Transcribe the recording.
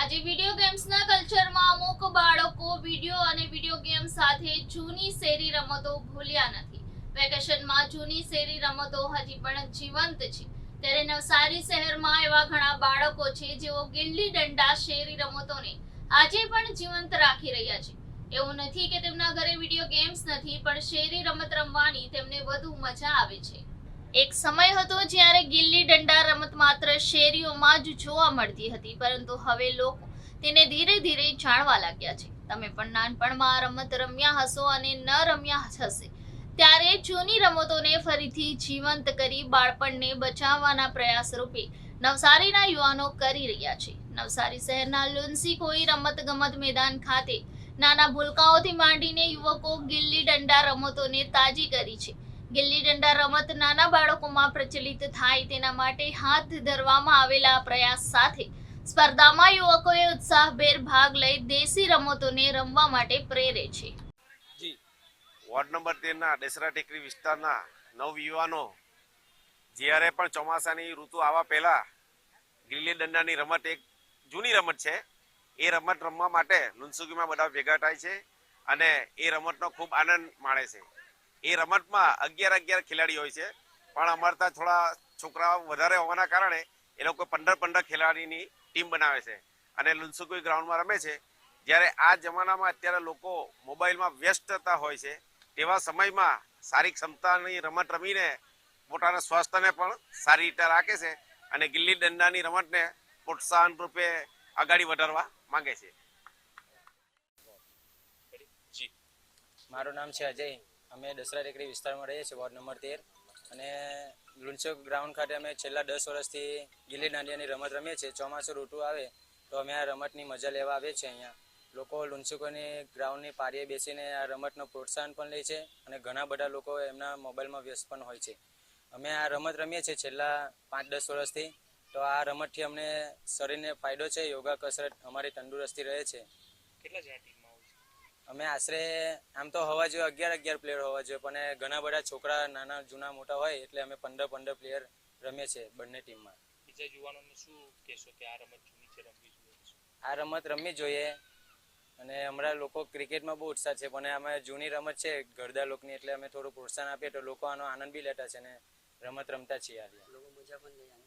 આજે વીડિયો ગેમ્સના કલ્ચરમાં અમુક બાળકો વીડિયો અને વીડિયો ગેમ સાથે જૂની શેરી રમતો ભૂલ્યા નથી. વેકેશનમાં જૂની શેરી રમતો હજી પણ જીવંત છે. ત્યારે નવસારી શહેરમાં એવા ઘણા બાળકો છે જેઓ ગિલ્લી દંડા શેરી રમતોને આજે પણ જીવંત રાખી રહ્યા છે. એવું નથી કે તેમના ઘરે વીડિયો ગેમ્સ નથી, પણ શેરી રમત રમવાની તેમને વધુ મજા આવે છે. એક સમય હતો જ્યારે ગિલ્લી દંડા રમત માત્ર શેરીઓમાં જ જોવા મળતી હતી, પરંતુ હવે લોકો તેને ધીરે ધીરે જાણવા લાગ્યા છે. તમે પણ નાનપણમાં રમત રમ્યા હશો અને ન રમ્યા હશે, ત્યારે જૂની રમતોને ફરીથી જીવંત કરી બાળપણને બચાવવાના પ્રયાસ રૂપે નવસારીના યુવાનો કરી રહ્યા છે. નવસારી શહેરના લુન્સી કોઈ રમત ગમત મેદાન ખાતે નાના ભૂલકાઓથી માંડીને યુવકો ગિલ્લી દંડા રમતોને તાજી કરી છે. ગિલ્લી દંડા રમત નાના બાળકોમાં પ્રચલિત થાય તેના માટે હાથ ધરવામાં આવેલા પ્રયાસ સાથે સ્પર્ધામાં યુવકોએ ઉત્સાહભેર ભાગ લઈ દેશી રમતોને રમવા માટે પ્રેરે છે. વોર્ડ નંબર તેરના ડેસરા ટેકરી વિસ્તારના નવયુવાનો જ્યારે પણ ચોમાસાની ઋતુ આવવા પહેલા ગિલ્લી દંડાની રમત એક જૂની રમત છે. એ રમત રમવા માટે લુનસુગીમાં બધા ભેગા થાય છે અને એ રમતનો ખૂબ આનંદ માણે છે. એ રમતમાં અગિયાર અગિયાર ખેલાડી હોય છે. પણ અમારતા ત્યાં થોડા છોકરાઓ વધારે હોવાના કારણે એ લોકો પંદર પંદર ખેલાડીની ટીમ બનાવે છે અને લુનસુગી ગ્રાઉન્ડમાં રમે છે. જ્યારે આ જમાનામાં અત્યારે લોકો મોબાઈલમાં વ્યસ્તતા હોય છે. તેવા સમયમાં સારી ક્ષમતાની રમત રમીને પોતાના સ્વાસ્થ્યને પણ સારી રીતે રાખે છે અને ગિલ્લી દંડાની રમતને પ્રોત્સાહન રૂપે આગળ વધારવા માંગે છે. મારું નામ છે અજય. અમે દસરા ટેકરી વિસ્તારમાં રહીએ છીએ, વોર્ડ નંબર તેર. અને લુણચોક ગ્રાઉન્ડ ખાતે અમે છેલ્લા દસ વર્ષથી ગિલ્લી દાંડિયાની રમત રમીએ છીએ. ચોમાસું ઋતુ આવે તો અમે આ રમતની મજા લેવા આવીએ છીએ અહીંયા. લોકો લુણચોકોની ગ્રાઉન્ડની પારીએ બેસીને આ રમતનો પ્રોત્સાહન પણ લે છે અને ઘણા બધા લોકો એમના મોબાઈલમાં વ્યસ્ત પણ હોય છે. અમે આ રમત રમીએ છીએ છેલ્લા પાંચ દસ વર્ષથી. તો આ રમતથી અમને શરીરને ફાયદો છે, યોગા કસરત અમારી તંદુરસ્તી રહે છે. કેટલા અમે આશરે આમ તો હોવા જોઈએ અગિયાર અગિયાર પ્લેયર હોવા જોઈએ પણ ઘણા બધા છોકરા નાના જૂના મોટા હોય એટલે અમે પંદર પંદર પ્લેયર રમીએ છીએ બંને ટીમમાં બીજા યુવાનોને શું કહેશો કે આ રમત જૂની છે રમવી જોઈએ? આ રમત રમવી જોઈએ અને હમણાં લોકો ક્રિકેટમાં બહુ ઉત્સાહ છે પણ અમે જૂની રમત છે ઘરદા લોકોની એટલે અમે થોડું પ્રોત્સાહન આપીએ તો લોકો આનો આનંદ બી લેતા છે ને રમત રમતા છીએ હાલ લોકો મજા પણ લઈ આને